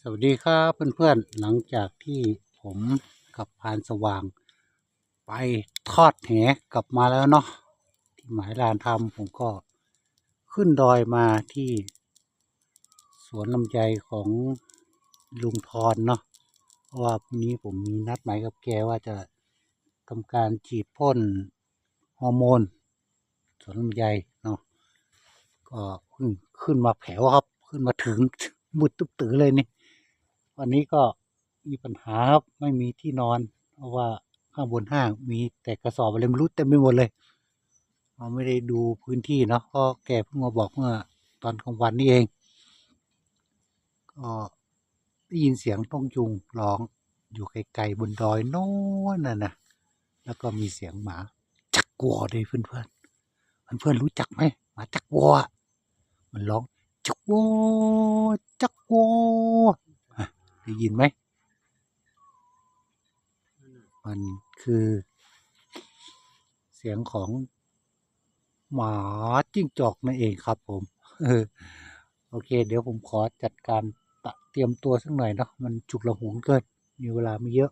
สวัสดีครับเพื่อนๆ หลังจากที่ผมกับพานสว่าง ไปทอดแหกลับมาแล้วเนาะที่หมายลานทำผมก็ขึ้นดอยมาที่ สวนลำไยของลุงทอนเนาะเพราะว่าพรุ่งนี้ผมมีนัดหมายกับแกว่าจะทำการฉีดพ่นฮอร์โมนสวนลำไยเนาะก็ขึ้นขึ้นมาแผวครับ ขึ้นมาถึงมุดตุ๊บตือเลยนี่ วันนี้ก็มีปัญหาครับไม่มีที่นอน เพราะว่าข้างบนห้างมีแต่กระสอบอะไรไม่รู้เต็มไปหมดเลยเราไม่ได้ดูพื้นที่เนาะก็แกเพิ่งมาบอกเมื่อตอนกลางวันนี่เอง ก็ได้ยินเสียงต้องจุงร้องอยู่ไกลๆบนดอยโน้นน่ะนะแล้วก็มีเสียงหมาจักวัวด้วยเพื่อนเพื่อนเพื่อนรู้จักไหมหมาจักวัวมันร้องจักวัวจักวัว ได้ยินไหม มันคือ เสียงของหมาจิ้งจอกนั่นเองครับผมเออโอเค เดี๋ยวผมขอจัดการตะเตรียมตัวสักหน่อยเนาะมันฉุกละหุงเกิน มีเวลาไม่เยอะ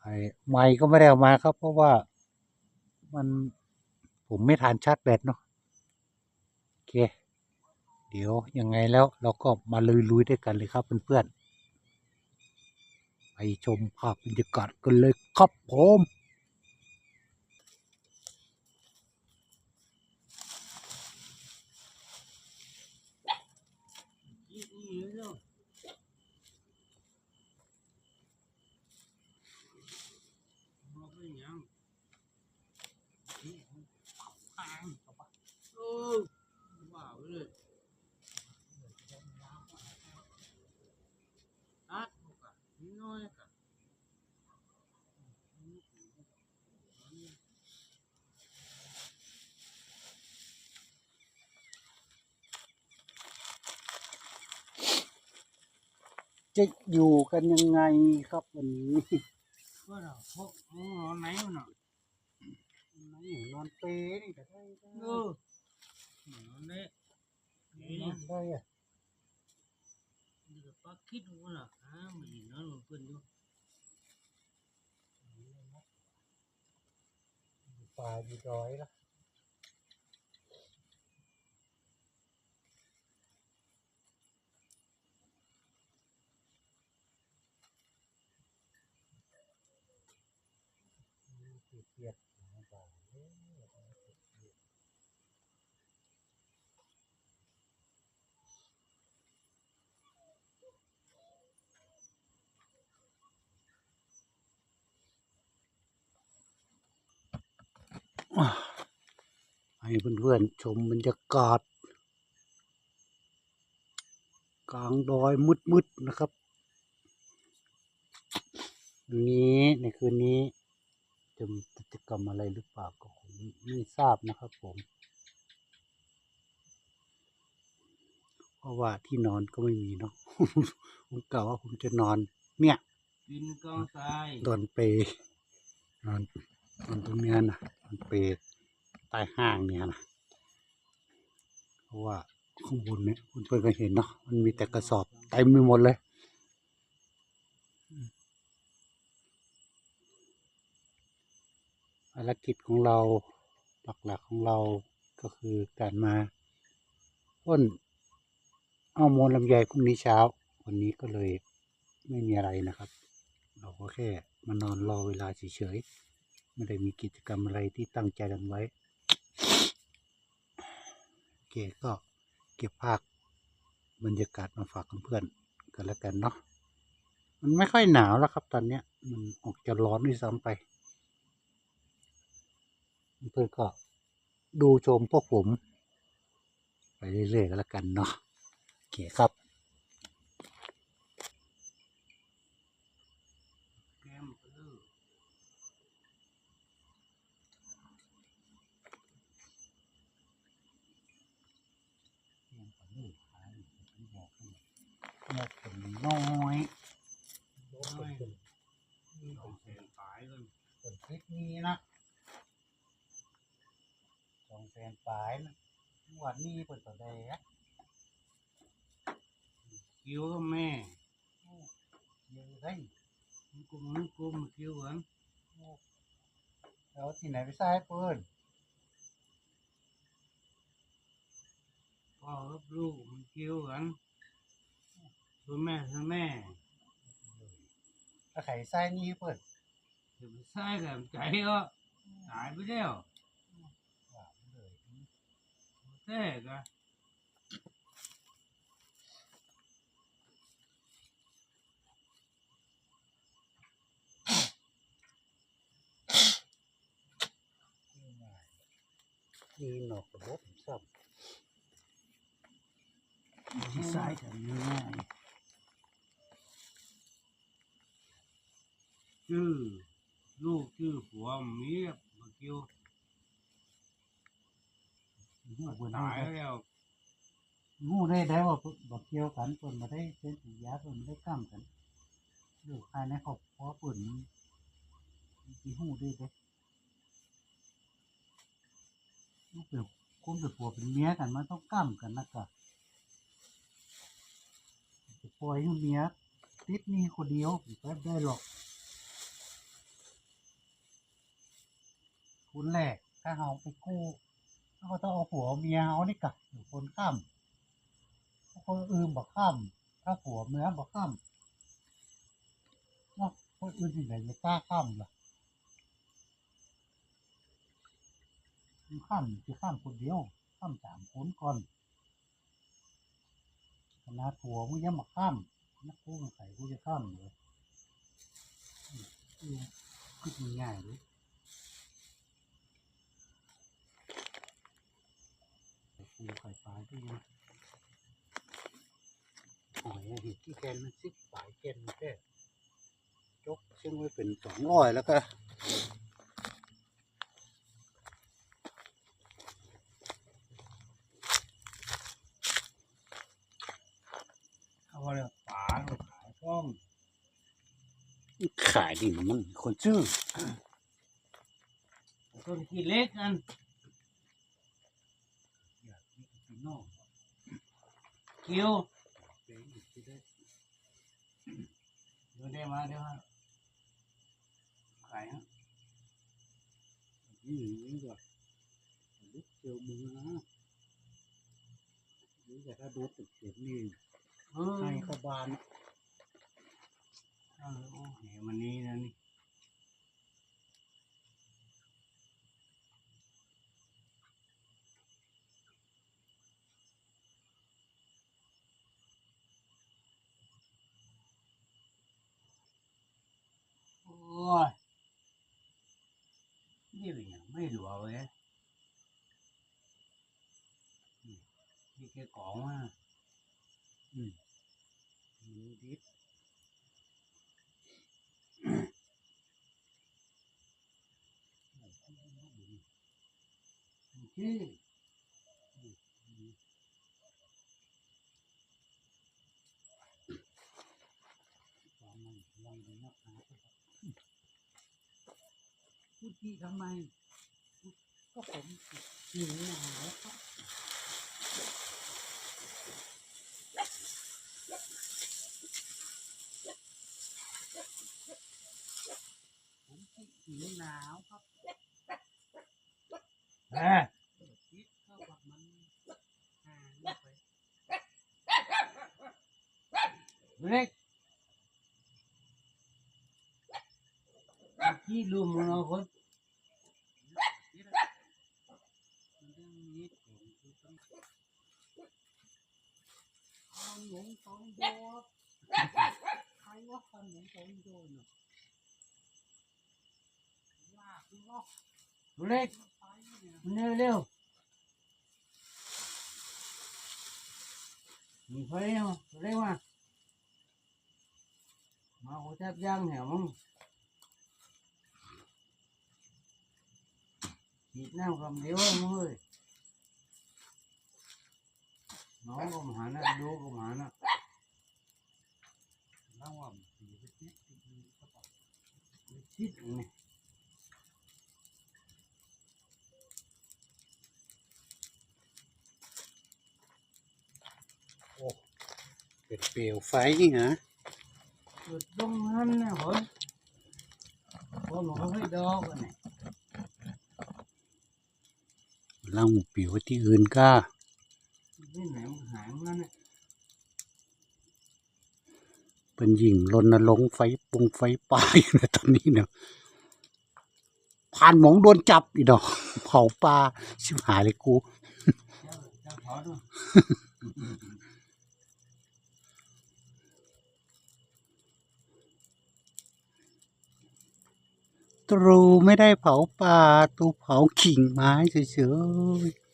ไอ้ไม้ก็ไม่ได้เอามาครับ เพราะว่ามันผมไม่ทานชาร์จแบตเนาะโอเค เดี๋ยวยังไงแล้วเราก็มาลุยๆด้วยกันเลยครับเพื่อนๆ ไปชมภาพบรรยากาศกันเลยครับผม จะอยู่กันยังไงครับวันนี้ก็เราพกอ๋อไหนมันอะนี่นอนเปรย์นี่ก็ได้เออหนูเนี่ยนี่นอนได้อะนี่ก็ปักคิดว่าล่ะฮะมันนอนมันเพิ่นอยู่ป่าอยู่ดอยละเปียกๆนะบ่าวเอ้ย ให้เพื่อนๆชมบรรยากาศ กลางดอยมืดๆนะครับวันนี้ในคืนนี้จะมีกิจกรรมอะไรหรือเปล่าก็คงไม่ทราบนะครับผม เพราะว่าที่นอนก็ไม่มีเนาะผมกล่าวว่าผมจะนอน เนี่ยดินกองทรายนอนเปรย์นอนนอนตรงเนี้ยนะ นอนเปใต้ห้างเนี่ยนะเพราะว่าข้างบนเนี่ยคุณเพื่อนก็เห็นเนาะมันมีแต่กระสอบเต็มไปหมดเลยภารกิจของเราหลักๆของเราก็คือการมาพ่นเอาโมลลำไยพรุ่งนี้เช้า วันนี้ก็เลยไม่มีอะไรนะครับ เราก็แค่มานอนรอเวลาเฉยๆ ไม่ได้มีกิจกรรมอะไรที่ตั้งใจกันไว้โอเคก็เก็บภาพบรรยากาศมาฝากเพื่อนๆกันแล้วกันเนาะมันไม่ค่อยหนาวแล้วครับ ตอนเนี้ย มันออกจะร้อนด้วยซ้ำไป เพื่อนก็ดูชมพวกผม ไปเรื่อยๆกันแล้วกันเนาะโอเคครับ แก้มเออ เนี่ยเป็นน้อยน้อยนี่ของเสียงขายกันส่วนคลิปนี้นะสองแสนปลายนะวันนี้เปิดตัวแดงคิ้วก็แม่ได้มันกุมมันกุมคิวกันแล้วที่ไหนไปใส่เปิ้น พ่อกับลูกมันคิวกันตัวแม่ตัวแม่แล้วไข่ใส่นี่เปิ้นจะไปใส่กันใจก็ตายไปแล้วว่าเลยแท้ก็มีหนอกระบบซ้ ที่ใส่กันง่ายชื่อลูกชื่อผัวเมียมาคิวำหูเปิ้นตายแล้วหูได้ได้ว่าบอกเกี่ยวกันเปิ้นมาได้เส้นสียาเปิ้นได้กล้ามกันลูกภายในครอบครัวเปิ้นมีหูได้เด้ลูกเป็นคุณเป็นผัวเป็นเมียกันมันต้องกล้ามกันนะกะจะ ปล่อยให้เมียติดนี่คนเดียวแป๊บได้หรอก คุณแรกถ้าเราไปกู้เขาต้องเอาผัวเมียเขานี่กะอยู่คนข้ามคนอื่นบอกข้าม ถ้าผัวเมียบอกข้ามเนาะคนอื่นที่ไหนจะกล้าข้ามล่ะข้ามจะข้ามคนเดียวข้ามสามคนก่อน ขนาดผัวมึงยังมาข้ามนักกู้มันใส่กูจะข้ามเลยอืมคิดง่ายเลยปูไข่ปลาที่ยังหอยอะเห็ดที่แกนมันสิบปลายแกนมันแค่จกซึ่งไว้เป็นสองร้อยแล้วก็ เขาเรียกป๋าเราขายกล้องขายดิมันคนชื่อต้นขี้เล็กกันอยากมีกินนอกคิวเป็นอีกที่ได้เดี๋ยวได้มาเดี๋ยวฮะขายฮะนี่นี่ก่อนลุกเจียวมือนะนี่แต่ถ้าดูตึกเสียงนี่เออ ให้เข้าบานเอาโอ้เห็นมันนี้นะนี่โอ้ยนี่เป็นยังไม่รู้เอาเว้ยนี่นี่แกของมามั นดิบชื่อตอนนั้นลองดูนะหาพูดที่ทำไม ก็ผมหนีหนาวครับ หนีหนาวครับแหม่คิดก็ว่ามันห่างออกไปเล็กที่ลุมเราคนนี่แหละมันเรื่องนี้ผมคือต้องเอาหลงสองโยนใครว่าฟันหลงสองโยนน่ะลากล็อก เล็กไปเนี่ยเร็วเร็วมีไฟเร็วเร็วมามาหัวจับย่างแหวมึงฉีดน้ำคำเดียวมึงเลยน้องก็มาหานะดูก็มาหานะระหว่างสีไปติดติดก็ต้องชิดนี่ เป็นเปลวไฟนี่ฮะจุดตรงนั้นนะเหรอพอหมอให้ดอกอันนี้ล่างหมูปิวไว้ที่อื่นก็ที่ไหนมันหายมันน่ะเป็นยิงรณรงค์ไฟปงไฟป่าอยู่ในตอนนี้เนี่ยผ่านหมองโดนจับอีดอกเผาปลาชิบหายเลยกู เจ้าเจ้าถอนด้ ตรูไม่ได้เผาป่าตูเผาขิงไม้เฉยๆ